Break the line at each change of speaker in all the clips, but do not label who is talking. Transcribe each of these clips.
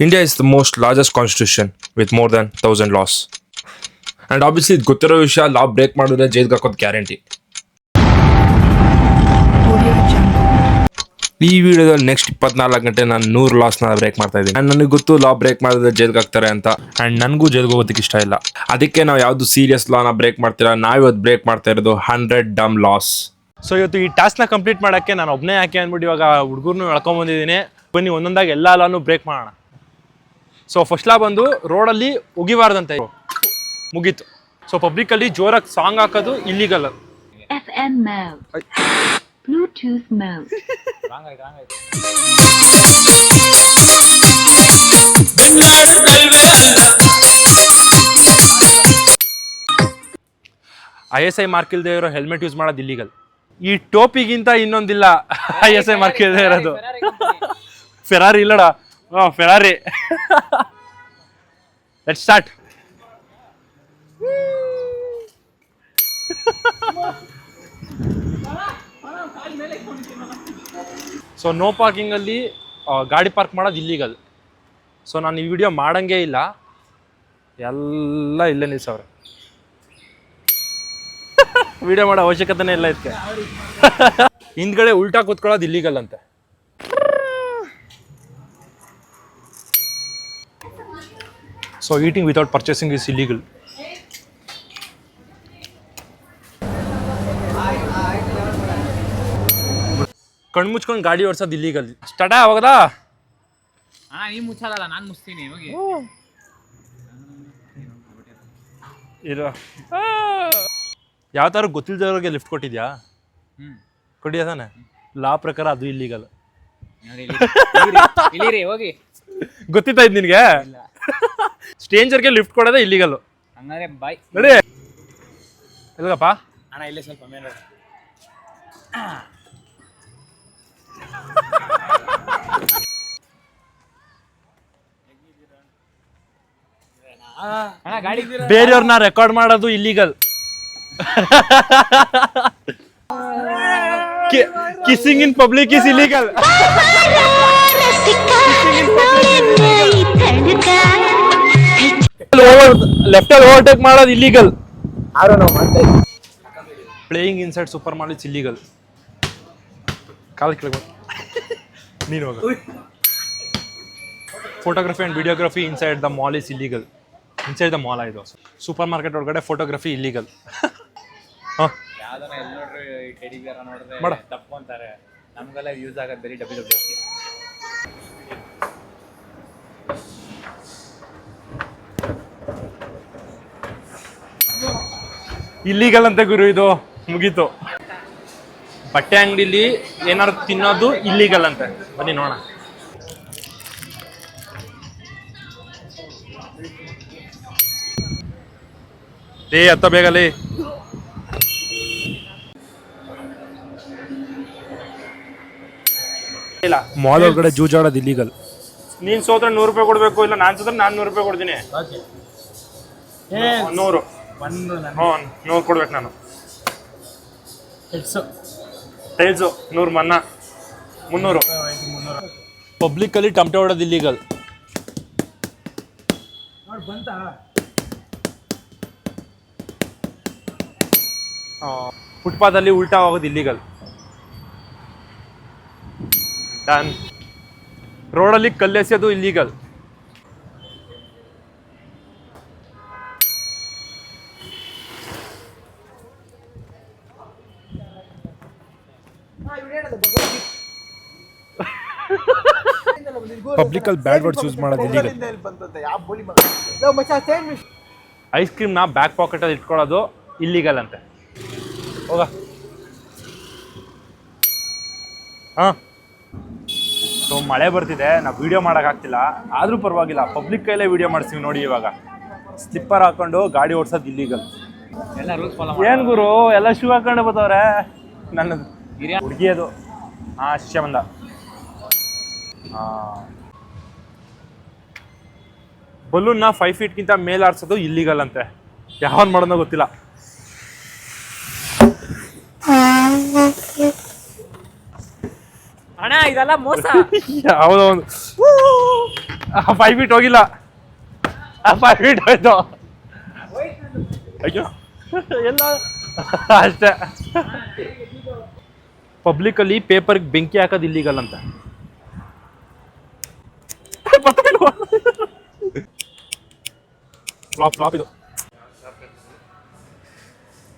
India is the most largest constitution with more than thousand laws. And obviously ಇದು ಗೊತ್ತಿರೋ ವಿಷಯ ಲಾ break ಮಾಡಿದ್ರೆ ಜೈಲ್ಗೆ ಹಾಕೋದು ಗ್ಯಾರಂಟಿ ಈ ವಿಡಿಯೋದಲ್ಲಿ ನೆಕ್ಸ್ಟ್ ಇಪ್ಪತ್ನಾಲ್ಕು ಗಂಟೆ ನಾನು ನೂರು ಲಾಸ್ನ ಬ್ರೇಕ್ ಮಾಡ್ತಾ ಇದ್ದೀನಿ. ಆ್ಯಂಡ್ ನನಗೆ ಗೊತ್ತು ಲಾ ಬ್ರೇಕ್ ಮಾಡಿದ್ರೆ ಜೈಲ್ಗೆ ಹಾಕ್ತಾರೆ ಅಂತ. ಆ್ಯಂಡ್ ನನಗೂ ಜೈಲ್ಗೆ ಹೋಗೋದಕ್ಕೆ ಇಷ್ಟ ಇಲ್ಲ. ಅದಕ್ಕೆ ನಾವು ಯಾವುದು ಸೀರಿಯಸ್ ಲಾನ ಬ್ರೇಕ್ ಮಾಡ್ತೀರಾ? ನಾವು ಇವತ್ತು ಬ್ರೇಕ್ ಮಾಡ್ತಾ ಇರೋದು ಹಂಡ್ರೆಡ್ ಡಮ್ ಲಾಸ್
ಸೊ ಇವತ್ತು ಈ ಟಾಸ್ಕ್ನ ಕಂಪ್ಲೀಟ್ ಮಾಡೋಕ್ಕೆ ನಾನು ಒಬ್ಬನೇ ಯಾಕೆ ಅಂದ್ಬಿಟ್ಟು ಇವಾಗ ಹುಡುಗರ್ನು ಎಳ್ಕೊಂಬಂದಿದ್ದೀನಿ. ಬನ್ನಿ, ಒಂದೊಂದಾಗಿ ಎಲ್ಲ ಲಾನು ಬ್ರೇಕ್ ಮಾಡೋಣ. ಸೊ ಫಸ್ಟ್ ಲಾ ಬಂದು ರೋಡಲ್ಲಿ ಉಗಿಬಾರ್ದಂತೆ. ಮುಗೀತು. ಸೊ ಪಬ್ಲಿಕಲ್ಲಿ ಜೋರಾಗಿ ಸಾಂಗ್ ಹಾಕೋದು illegal
FM mode. Bluetooth mode.
I S I mark ಇಲ್ಲದೆ ಇರೋ ಹೆಲ್ಮೆಟ್ ಯೂಸ್ ಮಾಡೋದು ಇಲ್ಲಿಗಲ್ ಈ ಟೋಪಿಗಿಂತ ಇನ್ನೊಂದಿಲ್ಲ ಐ ಎಸ್ ಐ ಮಾರ್ಕ್ ಇಲ್ಲದೆ ಇರೋದು. ಫೆರಾರಿ ಇಲ್ಲಡ. ಹಾಂ Ferrari let start so no ಪಾರ್ಕಿಂಗಲ್ಲಿ ಗಾಡಿ ಪಾರ್ಕ್ ಮಾಡೋದು ಇಲ್ಲಿಗಲ್ ಸೊ ನಾನು ಈ ವಿಡಿಯೋ ಮಾಡಂಗೇ ಇಲ್ಲ. ಎಲ್ಲ ಇಲ್ಲೇ ನಿಲ್ಸವ್ರೆ. ವಿಡಿಯೋ ಮಾಡೋ ಅವಶ್ಯಕತೆನೇ ಇಲ್ಲ ಇದಕ್ಕೆ ಹಿಂದ್ಗಡೆ ಉಲ್ಟಾ ಕೂತ್ಕೊಳ್ಳೋದು ಇಲ್ಲಿಗಲ್ ಅಂತೆ. So eating without purchasing is ಕಣ್ ಕಣ್ಮುಚ್ಕೊಂಡು ಗಾಡಿ ಓಡಿಸೋದು ಇಲ್ಲಿಗಲ್ ಸ್ಟಡ ಹೋಗದಾ
ಅಣ್ಣ ನೀ ಮುಚ್ಚಲ್ಲ ನಾನು ಮುಚ್ತೀನಿ ಹೋಗಿ.
ಇರೋ. ಯಾವ ಥರ ಗೊತ್ತಿಲ್ದವ್ರಿಗೆ ಲಿಫ್ಟ್ ಕೊಟ್ಟಿದ್ಯಾ? ಕೊಟ್ಟಿದ್ಯಾ ತಾನೆ? ಲಾ ಪ್ರಕಾರ ಅದು ಇಲ್ಲಿಗಲ್
ಇಲ್ಲಿರಿ ಹೋಗಿ.
ಗೊತ್ತಿತ್ತಾ ಇದು ನಿನಗೆ? ಸ್ಟೇಂಜರ್ಗೆ ಲಿಫ್ಟ್ ಕೊಡೋದೇ ಇಲ್ಲಿಗಲ್ಲು
ಹಂಗಾದ್ರೆ ಬಾಯ್
ನೋಡಿ. ಎಲ್ಗಪ್ಪ
ಅಣ್ಣ ಇಲ್ಲೇ ಸ್ವಲ್ಪ ಮೇಲೆ ಅಣ್ಣ ಗಾಡಿ
ಬೇರೆಯವ್ರನ್ನ ರೆಕಾರ್ಡ್ ಮಾಡೋದು illegal kissing in public is illegal left ಅಲ್ಲಿ ಓವರ್ಟೇಕ್ ಮಾಡೋದು illegal playing inside super mall it's illegal call ಕೇಳ್ಬೋದು ನೀನು ಹೋಗ. Photography and videography inside the mall is illegal inside the mall ಇದು. ಸೂಪರ್ ಮಾರ್ಕೆಟ್ ಒಳಗಡೆ ಫೋಟೋಗ್ರಫಿ ಇಲ್ಲಿಗಲ್ ಹಾಂ.
ಯಾವ್ದಾರ ಎಲ್ಲಿ ನೋಡ್ರಿ ಟೆಡಿ ಬೇರ ನೋಡಿದ್ರೆ
ಮಾಡ.
ತಪ್ಪು ಅಂತಾರೆ ನಮ್ಗೆಲ್ಲ ಯೂಸ್ ಆಗೋದು ಬರೀ ಡಬ್ಲ್ಯೂ ಡಬ್ಲ್ಯೂ
ಇಲ್ಲಿಗಲ್ ಅಂತ ಗುರು ಇದು. ಮುಗೀತು. ಬಟ್ಟೆ ಅಂಗಡಿಲಿ ಏನಾದ್ರು ತಿನ್ನೋದು ಇಲ್ಲಿಗಲ್ ಅಂತೆ. ಬನ್ನಿ ನೋಡೋಣ. ಏ ಅತ್ತ ಬೇಗಲಿ ಇಲ್ಲ.
ಮಾಲ್ ಒಳಗಡೆ ಜೂಜಾಡೋದು ಇಲ್ಲಿಗಲ್
ನೀನ್ ಸೋತ್ರ ನೂರು ರೂಪಾಯಿ ಕೊಡ್ಬೇಕು ಇಲ್ಲ ನಾನ್ ಸೋದ್ರೆ ನಾನ್ ನೂರು ರೂಪಾಯಿ ಕೊಡ್ತೀನಿ. ನೂರು. ಹ್ಞೂ ನೂರು ಕೊಡ್ಬೇಕು ನಾನು. ಟೈಲ್ಸು ನೂರು ಮನ್ನ. ಮುನ್ನೂರು. ಪಬ್ಲಿಕ್ಕಲ್ಲಿ ಟಮಟೆ ಹೊಡೋದು ಇಲ್ಲಿಗಲ್ ಫುಟ್ಪಾತಲ್ಲಿ ಉಲ್ಟಾ ಹೋಗೋದು ಇಲ್ಲಿಗಲ್ ಡನ್. ರೋಡಲ್ಲಿ ಕಲ್ಲೆಸೆಯೋದು ಇಲ್ಲಿಗಲ್
ಪಬ್ಲಿಕ್ ಅಲ್ಲಿ ಬ್ಯಾಡ್ ವರ್ಡ್ಸ್ ಯೂಸ್ ಮಾಡೋದು ಇಲ್ಲಿ
ಐಸ್ ಕ್ರೀಮ್ನ ಬ್ಯಾಕ್ ಪಾಕೆಟಲ್ಲಿ ಇಟ್ಕೊಳ್ಳೋದು ಇಲ್ಲಿಗಲ್ ಅಂತೆ. ಹೋಗ. ಹಾಂ. ಸೊ ಮಳೆ ಬರ್ತಿದೆ ನಾವು ವೀಡಿಯೋ ಮಾಡೋಕ್ಕಾಗ್ತಿಲ್ಲ ಆದರೂ ಪರವಾಗಿಲ್ಲ ಪಬ್ಲಿಕ್ ಕೈಲೇ ವಿಡಿಯೋ ಮಾಡಿಸ್ತೀವಿ ನೋಡಿ ಇವಾಗ. ಸ್ಲಿಪ್ಪರ್ ಹಾಕೊಂಡು ಗಾಡಿ ಓಡಿಸೋದು ಇಲ್ಲಿಗಲ್
ಎಲ್ಲ ರೂಲ್ಸ್ ಫಾಲೋ
ಏನ್ ಗುರು? ಎಲ್ಲ ಶೂ ಹಾಕೊಂಡು ಬರ್ತಾವ್ರೆ ನನ್ನ ಹುಡುಗಿಯದು. ಹಾ ಶಿಷ್ಯ ಬಂದ ಬಲೂನ್ನ ಫೈವ್ ಫೀಟ್ಗಿಂತ ಮೇಲೆ ಆರಿಸೋದು ಇಲ್ಲಿಗಲ್ ಅಂತೆ. ಯಾವನ್ ಮಾಡೋದೋ ಗೊತ್ತಿಲ್ಲ.
ಅಣ್ಣ ಇದೆಲ್ಲ ಮೋಸ.
ಯಾವುದೋ ಒಂದು. ಫೈವ್ ಫೀಟ್ ಹೋಗಿಲ್ಲ. ಫೈವ್ ಫೀಟ್ ಹೋಯ್ತು. ಅಯ್ಯೋ. ಎಲ್ಲ ಅಷ್ಟೇ. ಪಬ್ಲಿಕಲ್ಲಿ ಪೇಪರ್ಗೆ ಬೆಂಕಿ ಹಾಕೋದು ಇಲ್ಲಿಗಲ್ಲ ಅಂತ. ಫ್ಲಾಪ್ ಫ್ಲಾಪ್ ಇದು.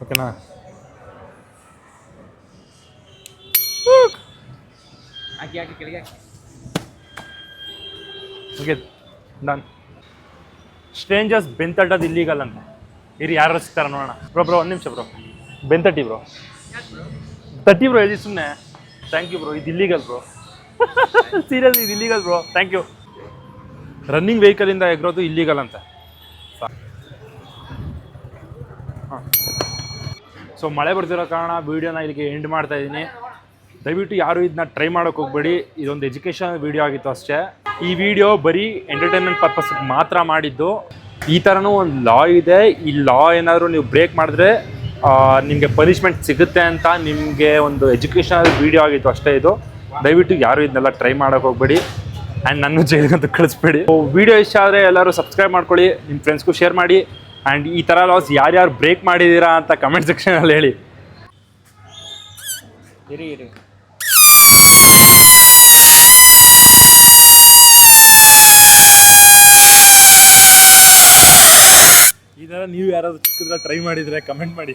ಓಕೆನಾ
ಹಾಕಿ ಹಾಕಿ ಕೆಳಗೆ
ಓಕೆ ಡನ್ ಸ್ಟ್ರೇಂಜರ್ಸ್ ಬೆಂತಟ್ಟೋದು ಇಲ್ಲಿಗಲ್ಲ ಅಂತ. ಇರಿ ಯಾರು ಸಿಗ್ತಾರ ನೋಡೋಣ. ಬ್ರೋ ಬ್ರೋ ಒಂದು ನಿಮಿಷ ಬ್ರೋ ಬೆಂತಟ್ಟಿ ಬ್ರೋ ತಟ್ಟಿ ಬ್ರೋ ಹೇಳಿ ಸುಮ್ಮನೆ ಥ್ಯಾಂಕ್ ಯು ಬ್ರೋ ಇದು ಇಲ್ಲಿಗಲ್ ಬ್ರೋ ಸೀರಿಯಸ್ ಇದು illegal bro thank you running ವೆಹಿಕಲಿಂದ ಎಗ್ರೋದು ಇಲ್ಲಿಗಲ್ ಅಂತ. ಸೊ ಮಳೆ ಬರ್ತಿರೋ ಕಾರಣ ವೀಡಿಯೋನ ಇಲ್ಲಿಗೆ ಎಂಡ್ ಮಾಡ್ತಾ ಇದ್ದೀನಿ. ದಯವಿಟ್ಟು ಯಾರು ಇದನ್ನ ಟ್ರೈ ಮಾಡೋಕೆ ಹೋಗ್ಬೇಡಿ. ಇದೊಂದು ಎಜುಕೇಷನ್ ವೀಡಿಯೋ ಆಗಿತ್ತು ಅಷ್ಟೇ. ಈ ವಿಡಿಯೋ ಬರೀ ಎಂಟರ್ಟೈನ್ಮೆಂಟ್ ಪರ್ಪಸ್ಗೆ ಮಾತ್ರ ಮಾಡಿದ್ದು. ಈ ಥರನೂ ಒಂದು ಲಾ ಇದೆ. ಈ ಲಾ ಏನಾದರೂ ನೀವು ಬ್ರೇಕ್ ಮಾಡಿದ್ರೆ ನಿಮಗೆ ಪನಿಷ್ಮೆಂಟ್ ಸಿಗುತ್ತೆ ಅಂತ ನಿಮಗೆ ಒಂದು ಎಜುಕೇಷನಲ್ ವಿಡಿಯೋ ಆಗಿತ್ತು ಅಷ್ಟೇ ಇದು. ದಯವಿಟ್ಟು ಯಾರು ಇದನ್ನೆಲ್ಲ ಟ್ರೈ ಮಾಡೋಕೆ ಹೋಗ್ಬೇಡಿ. ಆ್ಯಂಡ್ ನನ್ನ ಜೈಲಿಗಂತೂ ಕಳಿಸ್ಬೇಡಿ. ವೀಡಿಯೋ ಇಷ್ಟ ಆದರೆ ಎಲ್ಲರೂ ಸಬ್ಸ್ಕ್ರೈಬ್ ಮಾಡ್ಕೊಳ್ಳಿ ನಿಮ್ಮ ಫ್ರೆಂಡ್ಸ್ಗೂ ಶೇರ್ ಮಾಡಿ. ಆ್ಯಂಡ್ ಈ ಥರ ಲಾಸ್ ಯಾರ್ಯಾರು ಬ್ರೇಕ್ ಮಾಡಿದ್ದೀರಾ ಅಂತ ಕಮೆಂಟ್ ಸೆಕ್ಷನಲ್ಲಿ ಹೇಳಿ.
ಇರಿ ಇರಿ.
ನೀವು ಯಾರಾದರೂ ಚಿಕ್ಕದ್ರ ಟ್ರೈ ಮಾಡಿದರೆ ಕಮೆಂಟ್ ಮಾಡಿ.